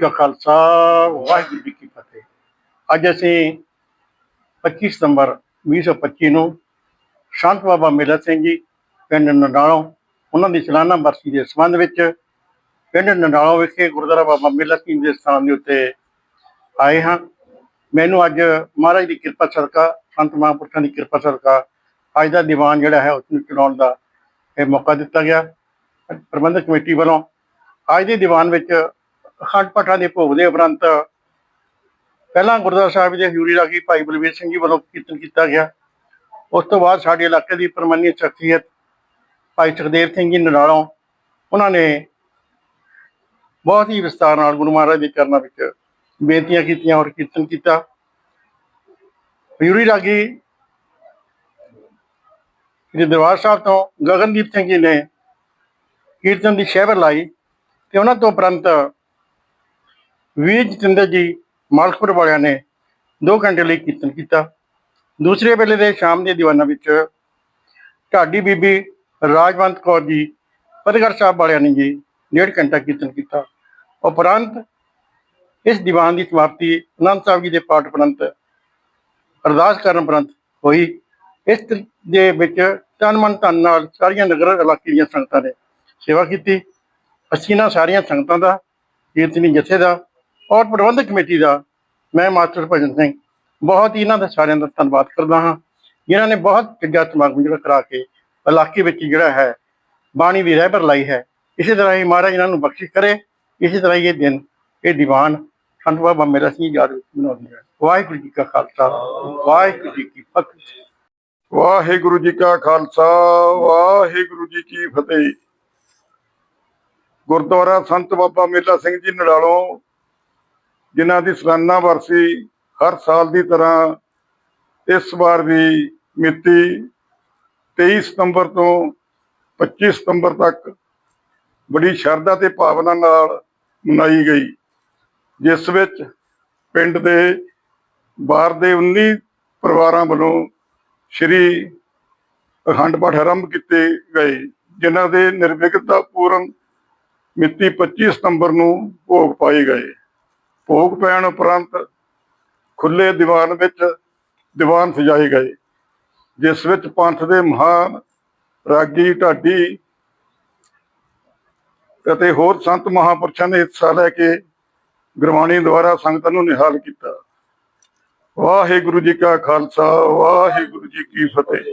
ਕਾ ਖਾਲਸਾ, ਵਾਹਿਗੁਰੂ ਜੀ ਕੀ ਫਤਿਹ। ਅੱਜ ਅਸੀਂ 25 ਸਤੰਬਰ 2025 ਨੂੰ ਸ਼ਾਂਤ ਬਾਬਾ ਮੇਲਾ ਸਿੰਘ ਜੀ, ਪਿੰਡ ਨੰਡਾਲੋਂ, ਉਹਨਾਂ ਦੀ ਸਾਲਾਨਾ ਬਰਸੀ ਦੇ ਸੰਬੰਧ ਵਿੱਚ ਪਿੰਡ ਨੰਡਾਲੋਂ ਵਿਖੇ ਗੁਰਦੁਆਰਾ ਬਾਬਾ ਮੇਲਾ ਸਿੰਘ ਦੇ ਸਥਾਨ ਦੇ ਉੱਤੇ ਆਏ ਹਾਂ। ਮੈਨੂੰ ਅੱਜ ਮਹਾਰਾਜ ਦੀ ਕਿਰਪਾ ਸਦਕਾ, ਸੰਤ ਮਹਾਂਪੁਰਖਾਂ ਦੀ ਕਿਰਪਾ ਸਦਕਾ, ਅੱਜ ਦਾ ਦੀਵਾਨ ਜਿਹੜਾ ਹੈ, ਉਸ ਨੂੰ ਚਲਾਉਣ ਦਾ ਇਹ ਮੌਕਾ ਦਿੱਤਾ ਗਿਆ। ਪ੍ਰਬੰਧਕ ਕਮੇਟੀ ਵੱਲੋਂ ਅੱਜ ਦੇ ਦੀਵਾਨ ਵਿੱਚ ਅਖੰਡ ਪਾਠਾਂ ਦੇ ਭੋਗ ਦੇ ਉਪਰੰਤ ਪਹਿਲਾਂ ਗੁਰਦੁਆਰਾ ਸਾਹਿਬ ਦੇ ਹਜ਼ੂਰੀ ਰਾਗੀ ਭਾਈ ਬਲਵੀਰ ਸਿੰਘ ਜੀ ਵੱਲੋਂ ਕੀਰਤਨ ਕੀਤਾ ਗਿਆ। ਉਸ ਤੋਂ ਬਾਅਦ ਸਾਡੇ ਇਲਾਕੇ ਦੀ ਪ੍ਰਮਾਨੀ ਸ਼ਖਸੀਅਤ ਭਾਈ ਸੁਖਦੇਵ ਸਿੰਘ ਜੀ ਨਰਾਲੋਂ ਉਹਨਾਂ ਨੇ ਬਹੁਤ ਹੀ ਵਿਸਤਾਰ ਨਾਲ ਗੁਰੂ ਮਹਾਰਾਜ ਦੇ ਚਰਨਾਂ ਵਿੱਚ ਬੇਨਤੀਆਂ ਕੀਤੀਆਂ ਔਰ ਕੀਰਤਨ ਕੀਤਾ। ਹਜ਼ੂਰੀ ਰਾਗੀ ਸ੍ਰੀ ਦਰਬਾਰ ਸਾਹਿਬ ਤੋਂ ਗਗਨਦੀਪ ਸਿੰਘ ਜੀ ਨੇ ਕੀਰਤਨ ਦੀ ਸ਼ਹਿਬਰ ਲਾਈ ਤੇ ਉਹਨਾਂ ਤੋਂ ਉਪਰੰਤ ਵੀਰ ਜਤਿੰਦਰ ਜੀ ਮਾਲਕਪੁਰ ਵਾਲਿਆਂ ਨੇ 2 ਘੰਟੇ ਲਈ ਕੀਰਤਨ ਕੀਤਾ। ਦੂਸਰੇ ਵੇਲੇ ਦੇ ਸ਼ਾਮ ਦੇ ਦੀਵਾਨਾਂ ਵਿੱਚ ਢਾਡੀ ਬੀਬੀ ਰਾਜਵੰਤ ਕੌਰ ਜੀ, ਫਤਿਹਗੜ੍ਹ ਸਾਹਿਬ ਵਾਲਿਆਂ ਨੇ ਜੀ ਡੇਢ ਘੰਟਾ ਕੀਰਤਨ ਕੀਤਾ। ਉਪਰੰਤ ਇਸ ਦੀਵਾਨ ਦੀ ਸਮਾਪਤੀ ਅਨੰਦ ਸਾਹਿਬ ਜੀ ਦੇ ਪਾਠ ਉਪਰੰਤ ਅਰਦਾਸ ਕਰਨ ਉਪਰੰਤ ਹੋਈ। ਇਸ ਦੇ ਵਿੱਚ ਤਨ ਮਨ ਧਨ ਨਾਲ ਸਾਰੀਆਂ ਨਗਰ ਇਲਾਕੇ ਦੀਆਂ ਸੰਗਤਾਂ ਨੇ ਸੇਵਾ ਕੀਤੀ। ਅਸੀਂ ਨਾ ਸਾਰੀਆਂ ਸੰਗਤਾਂ ਦਾ ਕੀਰਤਨੀ ਜਥੇ ਦਾ ਔਰ ਪ੍ਰਬੰਧਕ ਕਮੇਟੀ ਦਾ ਮੈਂ ਮਾਸਟਰ ਭਜਨ ਸਿੰਘ ਬਹੁਤ ਹੀ ਇਹਨਾਂ ਦਾ ਸਾਰਿਆਂ ਦਾ ਧੰਨਵਾਦ ਕਰਦਾ ਹਾਂ, ਜਿਨ੍ਹਾਂ ਨੇ ਬਹੁਤ ਚੰਗਾ ਸਮਾਗਮ ਜਿਹੜਾ ਕਰਾ ਕੇ ਇਲਾਕੇ ਵਿੱਚ ਜਿਹੜਾ ਹੈ, ਬਾਣੀ ਦੀ ਰਹਿਬਰ ਲਾਈ ਹੈ। ਇਸੇ ਤਰ੍ਹਾਂ ਹੀ ਮਹਾਰਾਜ ਇਹਨਾਂ ਨੂੰ ਬਖਸ਼ਿਸ਼ ਕਰੇ, ਇਸੇ ਤਰ੍ਹਾਂ ਹੀ ਇਹ ਦਿਨ, ਇਹ ਦੀਵਾਨ ਸੰਤ ਬਾਬਾ ਮੇਰਾ ਸਿੰਘ ਯਾਦ ਵਿੱਚ ਮਨਾਉਂਦੇ ਹਨ ਵਾਹਿਗੁਰੂ ਜੀ ਕਾ ਖਾਲਸਾ, ਵਾਹਿਗੁਰੂ ਜੀ ਕੀ ਫਤਿਹ। ਵਾਹਿਗੁਰੂ ਜੀ ਕਾ ਖਾਲਸਾ, ਵਾਹਿਗੁਰੂ ਜੀ ਕੀ ਫਤਿਹ। ਗੁਰਦੁਆਰਾ ਸੰਤ ਬਾਬਾ ਮੇਲਾ ਸਿੰਘ ਜੀ, ਨੜਾਲੋਂ ਜਿਨ੍ਹਾਂ ਦੀ ਸਾਲਾਨਾ ਵਰਸੀ ਹਰ ਸਾਲ ਦੀ ਤਰ੍ਹਾਂ ਇਸ ਵਾਰ ਵੀ ਮਿਤੀ 23 ਸਤੰਬਰ ਤੋਂ 25 ਸਤੰਬਰ ਤੱਕ ਬੜੀ ਸ਼ਰਧਾ ਤੇ ਭਾਵਨਾ ਨਾਲ ਮਨਾਈ ਗਈ, ਜਿਸ ਵਿੱਚ ਪਿੰਡ ਦੇ ਬਾਹਰ ਦੇ 19 ਪਰਿਵਾਰਾਂ ਵੱਲੋਂ ਸ਼੍ਰੀ ਅਖੰਡ ਪਾਠ ਆਰੰਭ ਕੀਤੇ ਗਏ, ਜਿਨ੍ਹਾਂ ਦੇ ਨਿਰਵਿਘਨਤਾ ਪੂਰਨ ਮਿਤੀ 25 ਸਤੰਬਰ ਨੂੰ ਭੋਗ ਪਾਏ ਗਏ। ਭੋਗ ਪੈਣ ਉਪਰੰਤ ਖੁੱਲੇ ਦੀਵਾਨ ਵਿੱਚ ਦੀਵਾਨ ਸਜਾਏ ਗਏ, ਜਿਸ ਵਿੱਚ ਪੰਥ ਦੇ ਮਹਾਨ ਰਾਗੀ ਢਾਡੀ ਅਤੇ ਹੋਰ ਸੰਤ ਮਹਾਪੁਰਸ਼ਾਂ ਨੇ ਹਿੱਸਾ ਲੈ ਕੇ ਗੁਰਬਾਣੀ ਦੁਆਰਾ ਸੰਗਤਾਂ ਨੂੰ ਨਿਹਾਲ ਕੀਤਾ। ਵਾਹਿਗੁਰੂ ਜੀ ਕਾ ਖਾਲਸਾ, ਵਾਹਿਗੁਰੂ ਜੀ ਕੀ ਫਤਿਹ।